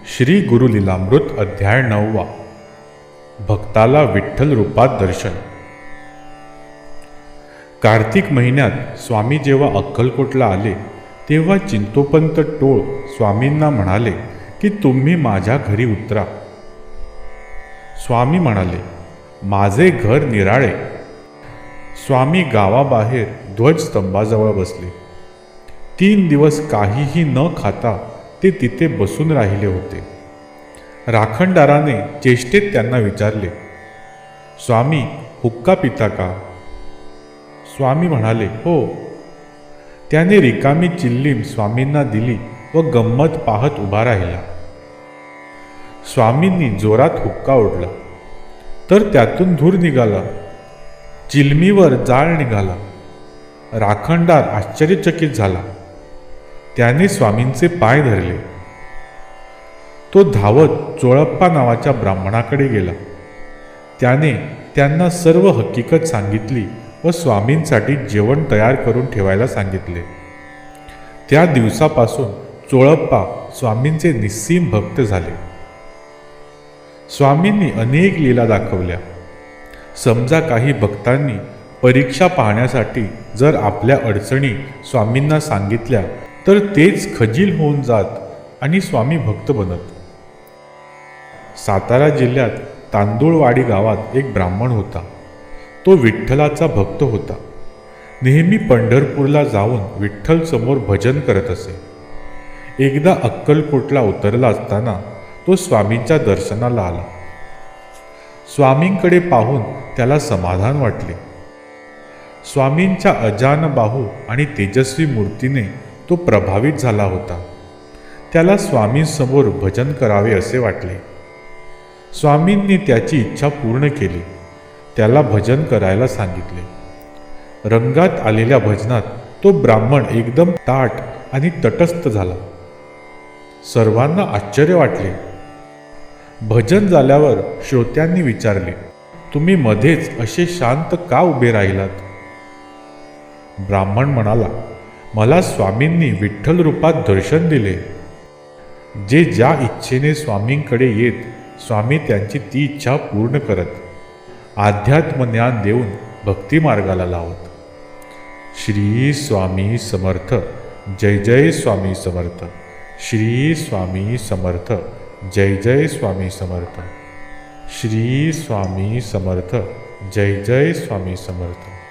श्री गुरु लीलामृत अध्याय नववा. भक्ताला विठ्ठल रूपात दर्शन. कार्तिक महिन्यात स्वामी जेव्हा अक्कलकोटला आले तेव्हा चिंतोपंत टोळ स्वामींना म्हणाले की तुम्ही माझ्या घरी उतरा. स्वामी म्हणाले माझे घर निराळे. स्वामी गावाबाहेर ध्वजस्तंभाजवळ बसले. तीन दिवस काहीही न खाता ते तिथे बसून राहिले होते. राखणदाराने चेष्टेत त्यांना विचारले स्वामी हुक्का पिता का? स्वामी म्हणाले हो. त्याने रिकामी चिल्लीम स्वामींना दिली व गंमत पाहत उभा राहिला. स्वामींनी जोरात हुक्का ओढला. तर त्यातून धूर निघाला. चिलमीवर जाळ निघाला. राखणदार आश्चर्यचकित झाला. त्याने स्वामींचे पाय धरले. तो धावत चोळप्पा नावाच्या ब्राह्मणाकडे गेला. त्याने त्यांना सर्व हकीकत सांगितली व स्वामींसाठी जेवण तयार करून ठेवायला सांगितले. त्या दिवसापासून चोळप्पा स्वामींचे निस्सीम भक्त झाले. स्वामींनी अनेक लीला दाखवल्या. समजा काही भक्तांनी परीक्षा पाहण्यासाठी जर आपल्या अडचणी स्वामींना सांगितल्या तर तेच खजील होऊन जात आणि स्वामी भक्त बनत. सातारा जिल्ह्यात तांदूळवाडी गावात एक ब्राह्मण होता. तो विठ्ठलाचा भक्त होता. नेहमी पंढरपूरला जाऊन विठ्ठल समोर भजन करत असे. एकदा अक्कलकोटला उतरला असताना तो स्वामींच्या दर्शनाला आला. स्वामींकडे पाहून त्याला समाधान वाटले. स्वामींच्या अजान बाहू आणि तेजस्वी मूर्तीने तो प्रभावित झाला होता. त्याला स्वामींसमोर भजन करावे असे वाटले. स्वामींनी त्याची इच्छा पूर्ण केली. त्याला भजन करायला सांगितले. रंगात आलेल्या भजनात तो ब्राह्मण एकदम ताट आणि तटस्थ झाला. सर्वांना आश्चर्य वाटले. भजन झाल्यावर श्रोत्यांनी विचारले तुम्ही मध्येच असे शांत का उभे राहिलात? ब्राह्मण म्हणाला मला स्वामींनी विठ्ठल रूपात दर्शन दिले. जे ज्या इच्छेने स्वामींकडे येत स्वामी त्यांची ती इच्छा पूर्ण करत आध्यात्म ज्ञान देऊन भक्तिमार्गाला लावत. श्री स्वामी समर्थ जय जय स्वामी समर्थ श्री स्वामी समर्थ जय जय स्वामी समर्थ श्री स्वामी समर्थ जय जय स्वामी समर्थ.